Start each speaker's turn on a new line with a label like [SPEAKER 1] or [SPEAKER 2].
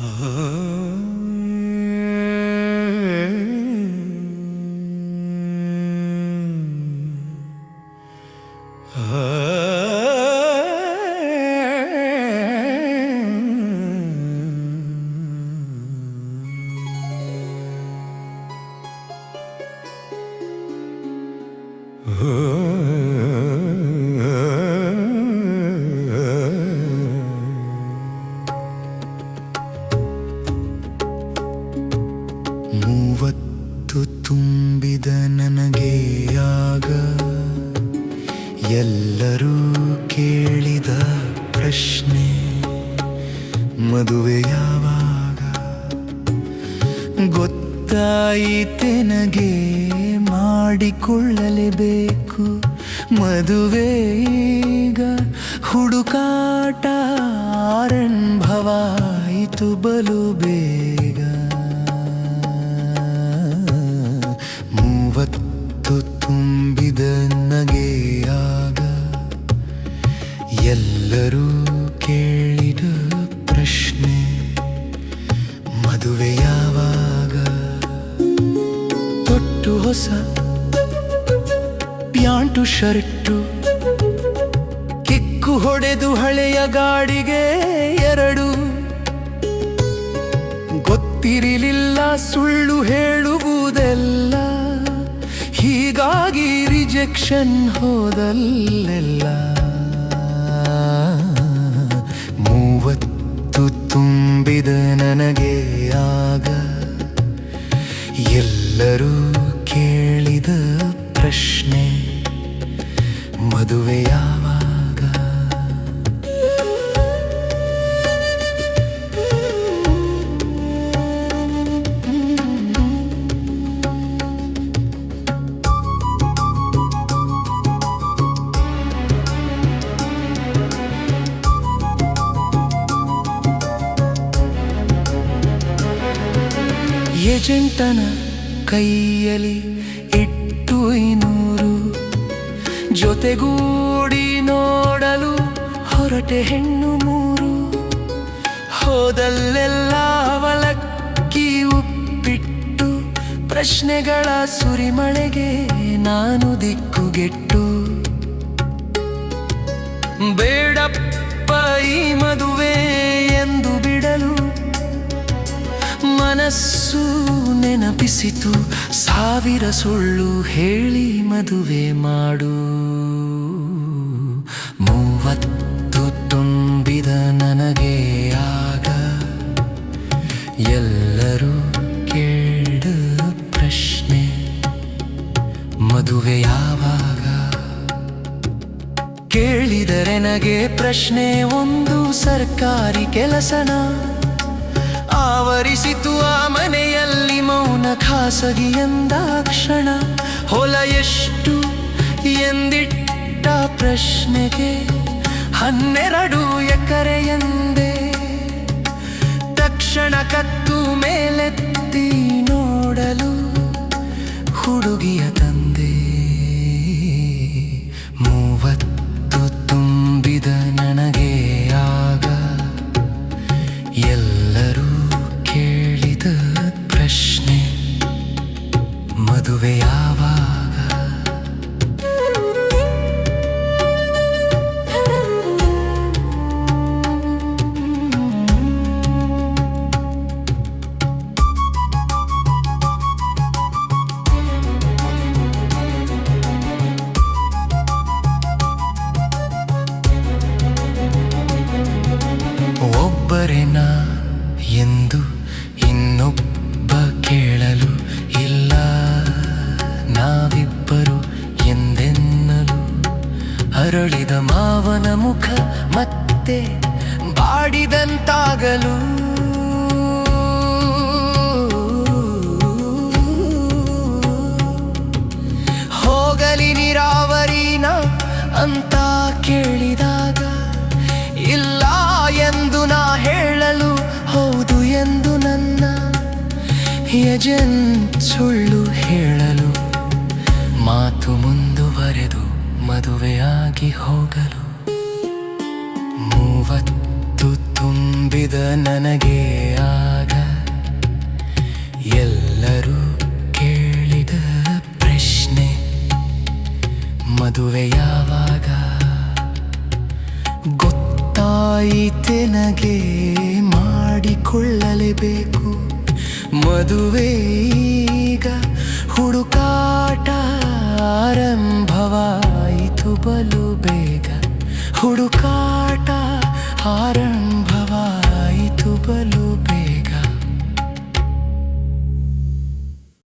[SPEAKER 1] Oh ಮೂವತ್ತು ತುಂಬಿದ ನನಗೆ ಆಗ ಎಲ್ಲರೂ ಕೇಳಿದ ಪ್ರಶ್ನೆ, ಮದುವೆ ಯಾವಾಗ? ಗೊತ್ತಾಯಿತೆನಗೆ ಮಾಡಿಕೊಳ್ಳಲೇಬೇಕು. ಮದುವೆ ಈಗ ಹುಡುಕಾಟ ಆರಂಭವಾಯಿತು ಬಲು ಬೇಗ. ಮೂವತ್ತು ತುಂಬಿದ ನಗೆಯಾಗ ಎಲ್ಲರೂ ಕೇಳಿದ ಪ್ರಶ್ನೆ, ಮದುವೆ ಯಾವಾಗ? ತೊಟ್ಟು ಹೊಸ ಪ್ಯಾಂಟು, ಶರ್ಟು, ಕಿಕ್ಕು ಹೊಡೆದು ಹಳೆಯ ಗಾಡಿಗೆ ಎರಡು. ಗೊತ್ತಿರಲಿಲ್ಲ ಸುಳ್ಳು ಹೇಳುವುದೆಲ್ಲ. ಹೀಗಾಗಿ ರಿಜೆಕ್ಷನ್ ಹೋದಲ್ಲೆಲ್ಲ. ಮೂವತ್ತು ತುಂಬಿದ ನನಗೆ ಆಗ ಎಲ್ಲರೂ ಕೇಳಿದ ಪ್ರಶ್ನೆ ಮದುವೆ ಏಜೆಂಟನ ಕೈಯಲ್ಲಿ ಇಟ್ಟು ಇನ್ನೂರು. ಜೊತೆಗೂಡಿ ನೋಡಲು ಹೊರಟೆ ಹೆಣ್ಣು ಮೂರು. ಹೋದಲ್ಲೆಲ್ಲ ಅವಲಕ್ಕಿ ಉಪ್ಪಿಟ್ಟು, ಪ್ರಶ್ನೆಗಳ ಸುರಿಮಳೆಗೆ ನಾನು ದಿಕ್ಕುಗೆಟ್ಟು. ಬೇಡಪ್ಪ ಈ ಮದುವೆ ಮನಸ್ಸು ನೆನಪಿಸಿತು. ಸಾವಿರ ಸುಳ್ಳು ಹೇಳಿ ಮದುವೆ ಮಾಡು. ಮೂವತ್ತು ತುಂಬಿದ ನನಗೆ ಆಗ ಎಲ್ಲರೂ ಕೇಳ ಪ್ರಶ್ನೆ, ಮದುವೆ ಯಾವಾಗ? ಕೇಳಿದರೆ ನನಗೆ ಪ್ರಶ್ನೆ, ಒಂದು ಸರ್ಕಾರಿ ಕೆಲಸನ? ಆವರಿಸಿತು ಆ ಮನೆಯಲ್ಲಿ ಮೌನ ಖಾಸಗಿ ಎಂದಾಕ್ಷಣ. ಹೊಲ ಎಷ್ಟು ಎಂದಿಟ್ಟ ಪ್ರಶ್ನೆಗೆ ಹನ್ನೆರಡು ಎಕರೆ ಎಂದೆ. ತಕ್ಷಣ ಕತ್ತು ಮೇಲೆತ್ತಿ ನೋಡಲು ಹುಡುಗಿಯ ತಂದೆ ಮೂವತ್ತು ಮದುವೆ ಅರಳಿದ ಮಾವನ ಮುಖ ಮತ್ತೆ ಬಾಡಿದಂತಾಗಲು. ಹೋಗಲಿ ನೀರಾವರಿನ ಅಂತ ಕೇಳಿದಾಗ, ಇಲ್ಲ ಎಂದು ನಾ ಹೇಳಲು ಹೌದು ಎಂದು ನನ್ನ ಯಜನ್ ಸುಳ್ಳು ಹೇಳಲು ಮಾತು ಮದುವೆಯಾಗಿ ಹೋಗಲು ಮೂವತ್ತು ತುಂಬಿದ ನನಗೆ ಆಗ ಎಲ್ಲರೂ ಕೇಳಿದ ಪ್ರಶ್ನೆ, ಮದುವೆ ಯಾವಾಗ? ಗೊತ್ತಾಯಿತೆ ನನಗೆ ಮಾಡಿಕೊಳ್ಳಲೇಬೇಕು. ಮದುವೆ ಈಗ ಹುಡುಕಾಟ ಆರಂಭವಾಯಿತು ಬಲು ಬೇಗ. ಹುಡುಕಾಟ ಆರಂಭವಾಯಿತು ಬಲು ಬೇಗ.